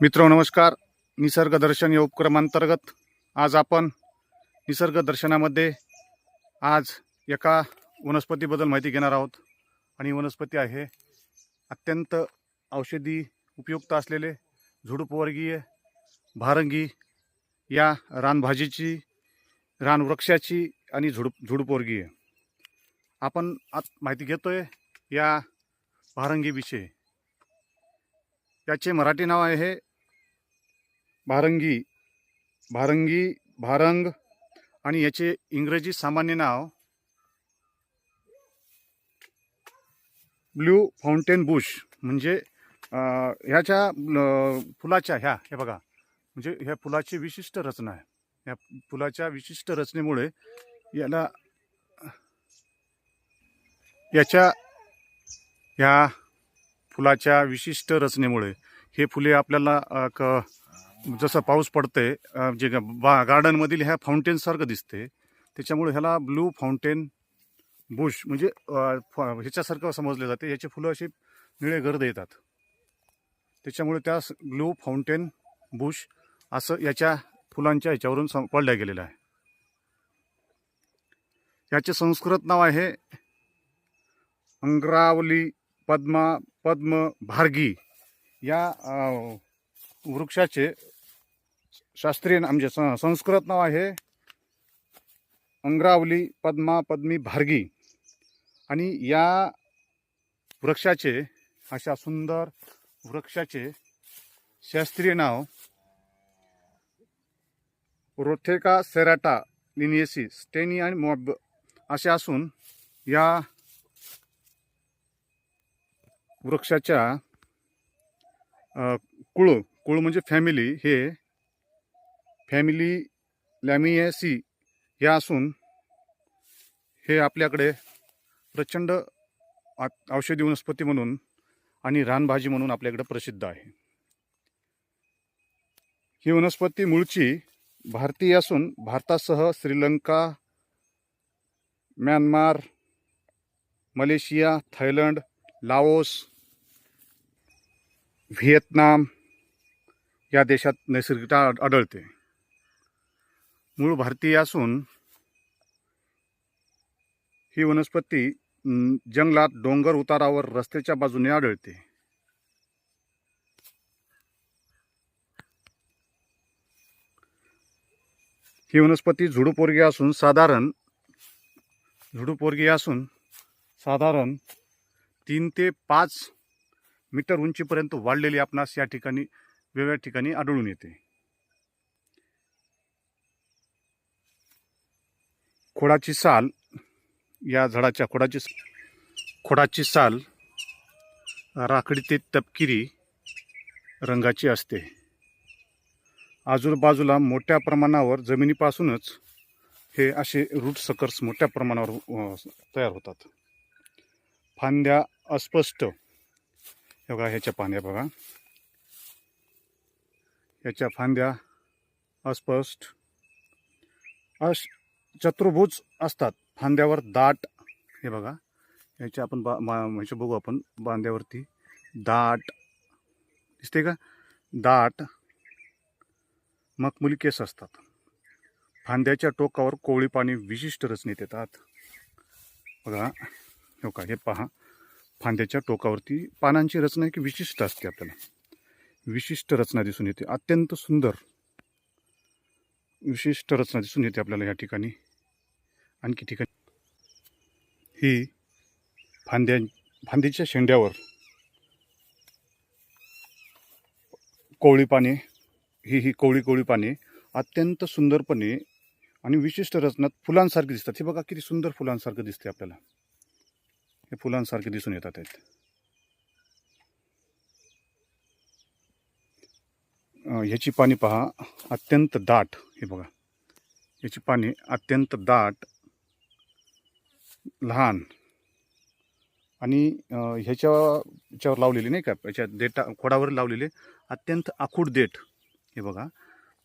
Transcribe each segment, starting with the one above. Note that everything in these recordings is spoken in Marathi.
मित्र नमस्कार. निसर्ग दर्शन या उपक्रमांतर्गत आज आपण निसर्ग दर्शनामध्ये आज एका वनस्पतीबद्दल माहिती घेणार आहोत. आणि वनस्पती आहे अत्यंत औषधी उपयुक्त असलेले झुडूपवर्गीय भारंगी या रानभाजीची रानवृक्षाची आणि झुडूप झुडूपवर्गीय. आपण आत माहिती घेतो आहे या भारंगीविषयी. याचे मराठी नाव आहे भारंगी भारंगी भारंग आणि याचे इंग्रजी सामान्य नाव ब्ल्यू फाउंटेन बुश म्हणजे ह्याच्या फुलाच्या ह्या हे बघा म्हणजे ह्या फुलाची विशिष्ट रचना आहे. या फुलाच्या विशिष्ट रचनेमुळे याला याच्या ह्या फुलाच्या विशिष्ट रचनेमुळे हे फुले आपल्याला क जसं पाऊस पडते जे ग- बा गार्डनमधील ह्या फाउंटेनसारखं दिसते त्याच्यामुळे ह्याला ब्लू फाउंटेन बुश म्हणजे फ- ह्याच्यासारखं समजले जाते. ह्याची फुलं अशी निळे गर्द येतात. त्याच्यामुळे त्या ब्लू फाउंटेन बुश असं याच्या फुलांच्या ह्याच्यावरून सम पडल्या गेलेलं आहे. याचे संस्कृत नाव आहे अंग्रावली पद्मा पद्म भारगी. या वृक्षाचे शास्त्रीय म्हणजे संस्कृत नाव आहे अंग्रावली पद्मा पद्मी भारगी. आणि या वृक्षाचे अशा सुंदर वृक्षाचे शास्त्रीय नाव रोथेका सेराटा लिनिएसी स्टेनी आणि मॉब असे असून या वृक्षाच्या कुळ कुळ म्हणजे फॅमिली हे फॅमिली लॅमिएसी या असून हे आपल्याकडे प्रचंड आ- औषधी वनस्पती म्हणून आणि रानभाजी म्हणून आपल्याकडे प्रसिद्ध आहे. ही वनस्पती मूळची भारतीय असून भारतासह Sri Lanka Myanmar Malaysia Thailand Laos Vietnam या देशात नैसर्गिकता आढळते. मूळ भारतीय असून ही वनस्पती जंगलात डोंगर उतारावर रस्त्याच्या बाजूने आढळते. ही वनस्पती झुडूपोरगी असून साधारण झुडूपोरगी असून साधारण तीन ते पाच मीटर उंचीपर्यंत वाढलेली आपणास या ठिकाणी वेगवेगळ्या ठिकाणी आढळून येते. खोडाची साल या झाडाच्या खोडाची खोडाची साल राखडी ते तपकिरी रंगाची असते. आजूबाजूला मोठ्या प्रमाणावर जमिनीपासूनच हे असे रूट सकर्स मोठ्या प्रमाणावर तयार होतात. फांद्या अस्पष्ट. हे बघा ह्याच्या फांद्या बघा. ह्याच्या फांद्या अस्पष्ट. अश चतुर्भुज असतात. फांद्यावर दाट हे बघा. ह्याच्या आपण बा मा- ह्याचे बघू आपण बांध्यावरती दाट. दिसते का? दाट. मखमुली केस असतात. फांद्याच्या टोकावर कोवळी पाणी विशिष्ट रचनेत येतात. बघा. हो का? हे पहा. फांद्याच्या टोकावरती पानांची रचना की विशिष्ट असते आपल्याला. विशिष्ट रचना दिसून येते. अत्यंत सुंदर. विशिष्ट रचना दिसून येते आपल्याला या ठिकाणी. आणखी ठिकाणी. ही फांद्या फांदीच्या शेंड्यावर कोवळी पाने ही ही कोवळी कोवळी पाने अत्यंत सुंदरपणे आणि विशिष्ट रचनात फुलांसारखी दिसतात. हे बघा किती सुंदर फुलांसारखं दिसते आपल्याला. हे फुलांसारखे दिसून येतात आहेत. ह्याची पाने पहा अत्यंत दाट. हे बघा. याची पाने अत्यंत दाट लहान. आणि ह्याच्या ह्याच्यावर लावलेली नाही का याच्या देठा खोडावर लावलेले अत्यंत आखूड देठ. हे बघा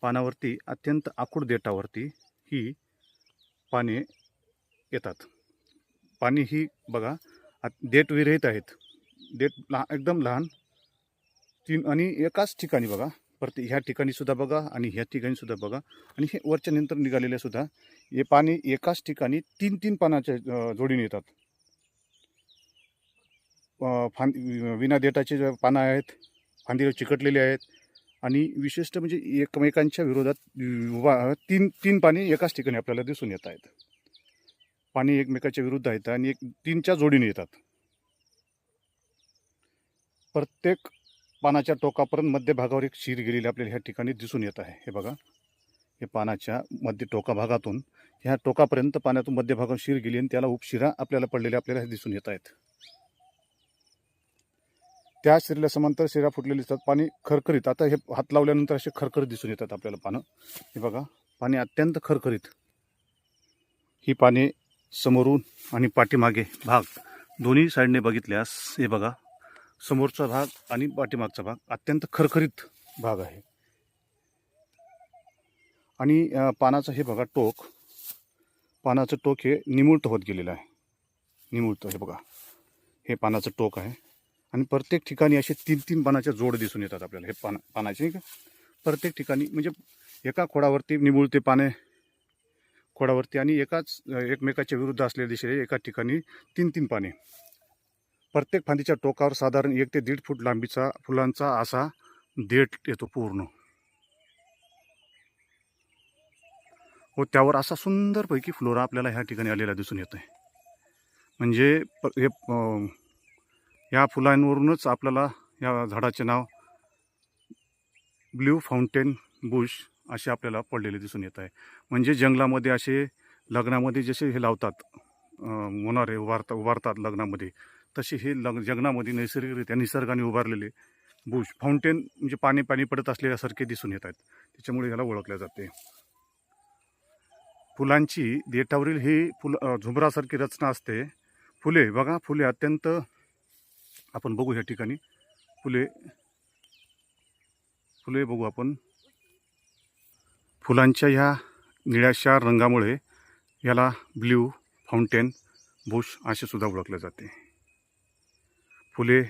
पानावरती अत्यंत आखूड देठावरती ही पाने येतात. पाने ही बघा आत- देठ विरहित आहेत. देठ लहा एकदम लहान. तीन आणि एकाच ठिकाणी बघा परत ह्या ठिकाणीसुद्धा बघा आणि ह्या ठिकाणीसुद्धा बघा. आणि हे वरच्या नंतर निघालेले सुद्धा हे पाणी एकाच ठिकाणी तीन तीन पानाच्या जोडीने येतात. फां विना देटाचे जे पानं आहेत फांदीवर चिकटलेले आहेत आणि विशिष्ट म्हणजे एकमेकांच्या विरोधात वा तीन तीन पाणी एकाच ठिकाणी आपल्याला दिसून येत आहेत. पाणी एकमेकाच्या विरुद्ध आहेत आणि एक तीनच्या जोडीने येतात. प्रत्येक पानाच्या टोकापर्यंत मध्यभागावर एक शिर गेलेली आपल्याला ह्या ठिकाणी दिसून येत आहे. हे बघा. हे पानाच्या मध्य टोका भागातून ह्या टोकापर्यंत पाण्यातून मध्यभागावर शिर गेली आणि त्याला उपशिरा आपल्याला पडलेल्या आपल्याला दिसून येत आहेत. त्या शिरल्या समांतर शिरा फुटलेली दिसतात. पाणी खरखरीत. आता हे हात लावल्यानंतर असे खरखरीत दिसून येतात आपल्याला पानं. हे बघा. पाणी अत्यंत खरखरीत. ही पाने समोरून आणि पाठीमागे भाग दोन्ही साईडने बघितल्यास हे बघा. समोरचा भाग आणि पाठीमागचा भाग अत्यंत खरखरीत भाग आहे. आणि पानाचं हे बघा टोक पानाचं टोक हे निमुळत होत गेलेलं आहे. निमुळतं हे बघा. हे पानाचं टोक आहे. आणि प्रत्येक ठिकाणी असे तीन तीन पानाच्या जोड दिसून येतात आपल्याला. हे पान पानाचे नाही का? प्रत्येक ठिकाणी म्हणजे एका खोडावरती निमुळते पाने खोडावरती आणि एकाच एकमेकाच्या विरुद्ध असलेल्या दिशेने एका ठिकाणी तीन तीन पाने. प्रत्येक फांदीच्या टोकावर साधारण एक ते दीड फूट लांबीचा फुलांचा असा देठ येतो पूर्ण. व त्यावर असा सुंदरपैकी फ्लोरा आपल्याला ह्या ठिकाणी आलेला दिसून येत आहे म्हणजे प- हे या फुलांवरूनच आपल्याला या झाडाचे नाव ब्ल्यू फाउंटेन बुश असे आपल्याला पडलेले दिसून येत आहे. म्हणजे जंगलामध्ये असे लग्नामध्ये जसे हे लावतात होणारे मोनारे उभारता उभारतात लग्नामध्ये तसे हे लग जगनामध्ये नैसर्गिकरित्या निसर्गाने उभारलेले बुश फाउंटेन म्हणजे पाणी पाणी पडत असलेल्यासारखे दिसून येत आहेत. त्याच्यामुळे याला ओळखले जाते. फुलांची देठावरील ही फुल झुंबरासारखी रचना असते. फुले बघा फुले अत्यंत आपण बघू या ठिकाणी. फुले फुले बघू आपण. फुलांच्या ह्या निळ्याशा रंगामुळे याला ब्ल्यू फाउंटेन बुश असे सुद्धा ओळखले जाते. फुले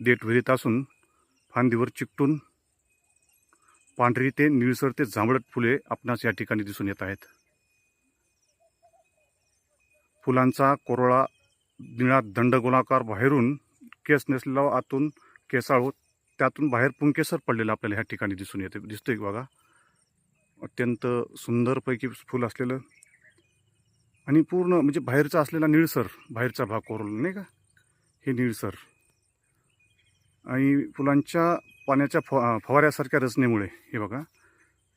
देठ विरीत असून फांदीवर चिकटून पांढरी ते निळसर ते जांभळट फुले आपणास या ठिकाणी दिसून येत आहेत. फुलांचा कोरोळा निळा दंडगोलाकार बाहेरून केस नसलेला आतून केसाळ होत त्यातून बाहेर पुंकेसर पडलेलं आपल्याला ह्या ठिकाणी दिसून येते. दिसतंय बघा. अत्यंत सुंदरपैकी फुल असलेलं आणि पूर्ण म्हणजे बाहेरचा असलेला निळसर बाहेरचा भाग कोरला नाही का? हे निळसर. आणि फुलांच्या पाण्याच्या फ फवाऱ्यासारख्या रचनेमुळे हे बघा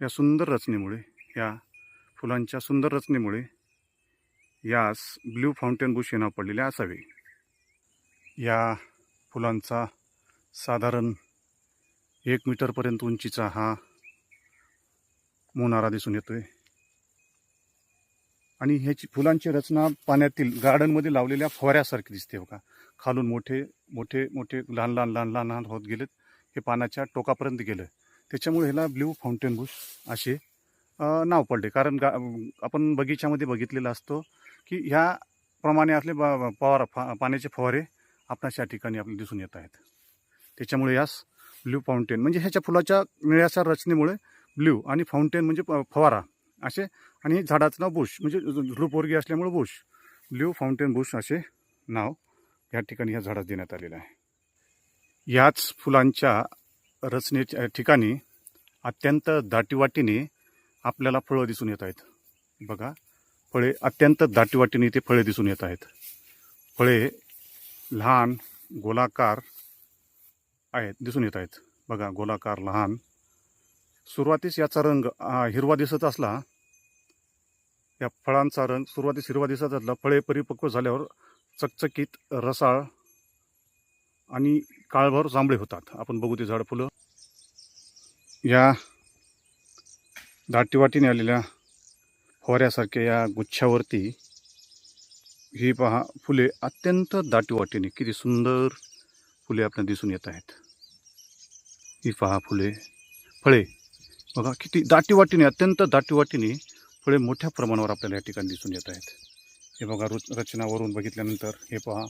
या सुंदर रचनेमुळे या फुलांच्या सुंदर रचनेमुळे यास ब्ल्यू फाउंटेन बुश हे नाव पडलेले असावे. या फुलांचा साधारण एक मीटरपर्यंत उंचीचा हा मोनारा दिसून येतोय. आणि ह्याची फुलांची रचना पाण्यातील गार्डनमध्ये लावलेल्या फवाऱ्यासारखी दिसते बघा. खालून मोठे मोठे मोठे लहान लहान लहान लहान लहान होत गेलेत. हे पानाच्या टोकापर्यंत गेलं. त्याच्यामुळे ह्याला ब्ल्यू फाउंटेन बुश असे नाव पडले. कारण गा आपण बगीच्यामध्ये बघितलेलं असतो की ह्या प्रमाणे असले ब- फवारा फा पाण्याचे फवारे आपणास या ठिकाणी आपले दिसून येत आहेत. त्याच्यामुळे यास ब्ल्यू फाउंटेन म्हणजे ह्याच्या फुलाच्या निळ्याच्या रचनेमुळे ब्ल्यू आणि फाउंटेन म्हणजे फवारा असे आणि झाडाचं नाव बुश म्हणजे ध्रुपवर्गीय असल्यामुळे बुश. ब्ल्यू फाउंटेन बुश असे नाव या ठिकाणी ह्या झाडास देण्यात आलेलं आहे. याच फुलांच्या रचनेच्या ठिकाणी अत्यंत दाटीवाटीने आपल्याला फळं दिसून येत आहेत. बघा फळे अत्यंत दाटीवाटीने ते फळे दिसून येत आहेत. फळे लहान गोलाकार आहेत दिसून येत आहेत. बघा गोलाकार लहान. सुरुवातीस याचा रंग हिरवा दिसत असला या फळांचा रंग सुरुवातीस हिरवा दिसत असला फळे परिपक्व झाल्यावर चकचकीत रसाळ आणि काळभर जांभळे होतात. आपण बघू ते झाड फुलं. या दाटीवाटीने आलेल्या फवाऱ्यासारख्या या गुच्छावरती ही पहा फुले अत्यंत दाटीवाटीने किती सुंदर फुले आपल्याला दिसून येत आहेत. ही पहा फुले फळे. बघा किती दाटीवाटीने अत्यंत दाटीवाटीने फळे मोठ्या प्रमाणावर आपल्याला या ठिकाणी दिसून येत आहेत. हे बघा रच रचनावरून बघितल्यानंतर हे पहा.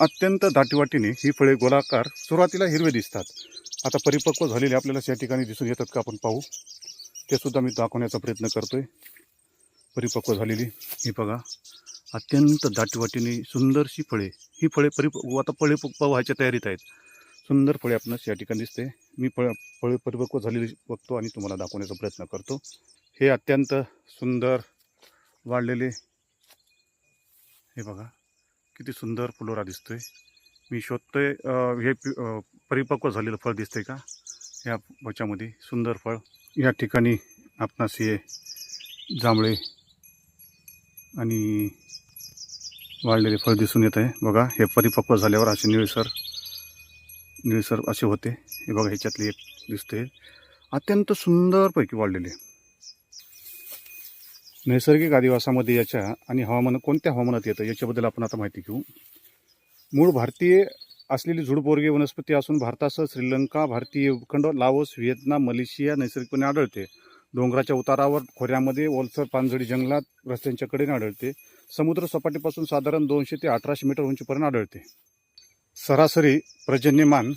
अत्यंत दाटीवाटीने ही फळे गोलाकार सुरुवातीला हिरवे दिसतात. आता परिपक्व झालेले आपल्याला या ठिकाणी दिसून येतात का आपण पाहू? ते सुद्धा मी दाखवण्याचा प्रयत्न करतो आहे परिपक्व झालेली ही बघा. अत्यंत दाटीवाटीने सुंदरशी फळे. ही फळे परिपक्व आता फळे प- व्हायच्या तयारीत आहेत. सुंदर फळे आपणास या ठिकाणी दिसते. मी फळ फळे परिपक्व झालेली बघतो आणि तुम्हाला दाखवण्याचा प्रयत्न करतो. हे अत्यंत सुंदर वाढलेले. हे बघा किती सुंदर फुलोरा दिसतोय. मी शोधतोय हे परिपक्व झालेलं फळ दिसतंय का? या ह्याच्यामध्ये सुंदर फळ. या ठिकाणी आपणास हे जांभळे आणि वाढलेले फळ दिसून येत आहे. बघा हे परिपक्व झाल्यावर असे निळसर निळसर असे होते. हे बघा ह्याच्यातले एक दिसते अत्यंत सुंदरपैकी वाढलेले. नैसर्गिक आदिवासामध्ये याच्या आणि हवामान कोणत्या हवामानात येतं याच्याबद्दल आपण आता माहिती घेऊ. मूळ भारतीय असलेली झुडपोरगी वनस्पती असून भारतासह श्रीलंका भारतीय उपखंड लाओस व्हिएतनाम मलेशिया नैसर्गिकपणे आढळते. डोंगराच्या उतारावर खोऱ्यामध्ये ओलसर पानझडी जंगलात रस्त्यांच्या कडेने आढळते. समुद्र सपाटीपासून साधारण दोनशे ते अठराशे मीटर उंचीपर्यंत आढळते. सरासरी पर्जन्यमान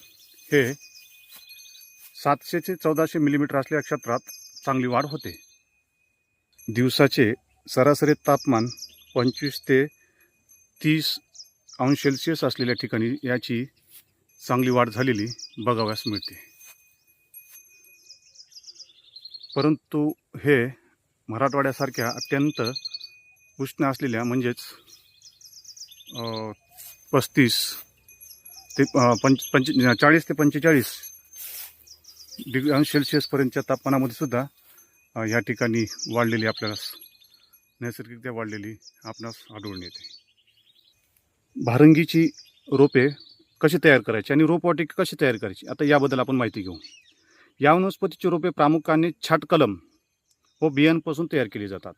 हे सातशे ते चौदाशे मिलीमीटर असलेल्या क्षेत्रात चांगली वाढ होते. दिवसाचे सरासरी तापमान पंचवीस ते तीस अंश सेल्सिअस असलेल्या ठिकाणी याची चांगली वाढ झालेली बघाव्यास मिळते. परंतु हे मराठवाड्यासारख्या अत्यंत उष्ण असलेल्या म्हणजेच पस्तीस ते पंच पंच चाळीस ते पंचेचाळीस डिग्री अंश सेल्सिअसपर्यंतच्या तापमानामध्ये सुद्धा या ठिकाणी वाढलेली आपल्याला नैसर्गिकरित्या वाढलेली आपणास आढळून येते. भारंगीची रोपे कशी तयार करायची आणि रोपवाटिका कशी तयार करायची? आता याबद्दल आपण माहिती घेऊ. या वनस्पतीची रोपे प्रामुख्याने छाट कलम व बियांपासून तयार केली जातात.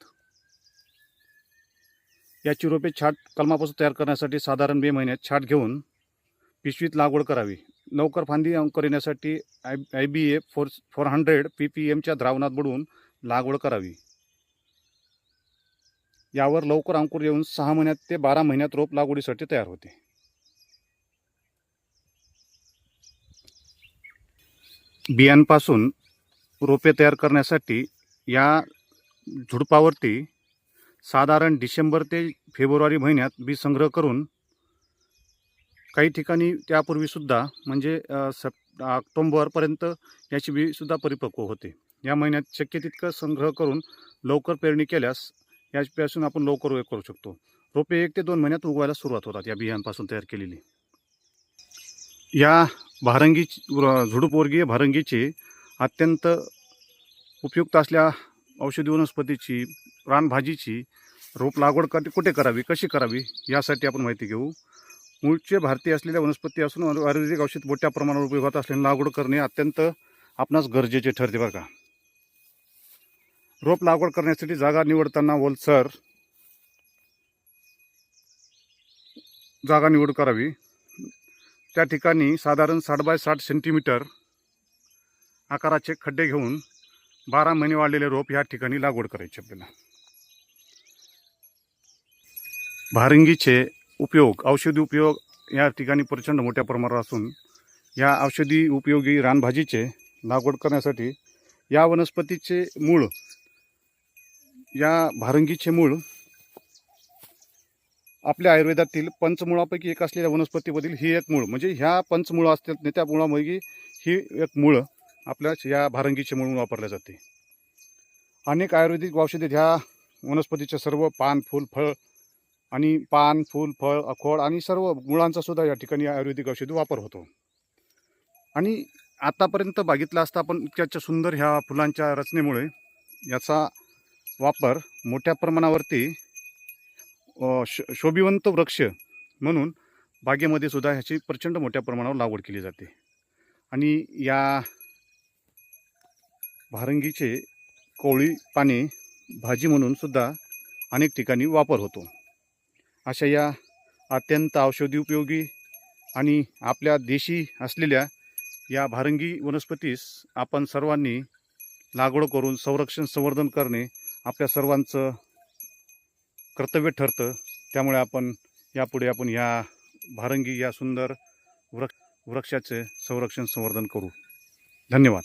याची रोपे छाट कलमापासून तयार करण्यासाठी साधारण मे महिन्यात छाट घेऊन पिशवीत लागवड करावी. लवकर फांदी करण्यासाठी येण्यासाठी I I B A four four hundred P P एमच्या द्रावणात बुडवून लागवड करावी. यावर लवकर अंकुर येऊन सहा महिन्यात ते बारा महिन्यात रोप लागवडीसाठी तयार होते. बियांपासून रोपे तयार करण्यासाठी या झुडपावरती साधारण डिसेंबर ते फेब्रुवारी महिन्यात बी संग्रह करून काही ठिकाणी त्यापूर्वीसुद्धा म्हणजे सप ऑक्टोंबरपर्यंत याची बीसुद्धा परिपक्व होते. या महिन्यात शक्य तितकं संग्रह करून लवकर पेरणी केल्यास यापासून आपण लवकर उपयोग करू शकतो. रोपे एक ते दोन महिन्यात उगवायला सुरुवात होतात या बियांपासून तयार केलेली. या भारंगी झुडूपवर्गीय भारंगीची अत्यंत उपयुक्त असल्या औषधी वनस्पतीची रानभाजीची रोप लागवड कर कुठे करावी कशी करावी यासाठी आपण माहिती घेऊ. मूळचे भारतीय असलेल्या वनस्पती असून आयुर्वेदिक औषध मोठ्या प्रमाणावर उपयोगात असलेली लागवड करणे अत्यंत आपणास गरजेचे ठरते बरं का रोप लागवड करण्यासाठी जागा निवडताना ओलसर जागा निवड करावी. त्या ठिकाणी साधारण साठ बाय साठ सेंटीमीटर आकाराचे खड्डे घेऊन बारा महिने वाढलेले रोप या ठिकाणी लागवड करायची आपल्याला. भारंगीचे उपयोग औषधी उपयोग या ठिकाणी प्रचंड मोठ्या प्रमाणावर असून या औषधी उपयोगी रानभाजीचे लागवड करण्यासाठी या वनस्पतीचे मूळ या भारंगीचे मूळ आपल्या आयुर्वेदातील पंचमुळापैकी एक असलेल्या वनस्पतीमधील ही एक मूळ. म्हणजे ह्या पंचमुळं असतात त्या मुळामध्ये ही एक मूळ आपल्या या भारंगीचे म्हणून वापरले जाते. अनेक आयुर्वेदिक औषधे ह्या वनस्पतीचे सर्व पान फूल फळ आणि पान फूल फळ अखोड आणि सर्व मुळांचा सुद्धा या ठिकाणी आयुर्वेदिक औषधी वापर होतो. आणि आतापर्यंत बघितलं असता आपण इतक्याच्या सुंदर ह्या फुलांच्या रचनेमुळे याचा वापर मोठ्या प्रमाणावरती श शोभिवंत वृक्ष म्हणून बागेमध्ये सुद्धा ह्याची प्रचंड मोठ्या प्रमाणावर लागवड केली जाते. आणि या भारंगीचे कोवळी पाने भाजी म्हणून सुद्धा अनेक ठिकाणी वापर होतो. अशा या अत्यंत औषधी उपयोगी आणि आपल्या देशी असलेल्या या भारंगी वनस्पतीस आपण सर्वांनी लागवड करून संरक्षण संवर्धन करणे आपल्या सर्वांचं कर्तव्य ठरतं. त्यामुळे आपण यापुढे आपण ह्या भारंगी या सुंदर वृक्ष वृक्षाचे संरक्षण संवर्धन करू. धन्यवाद.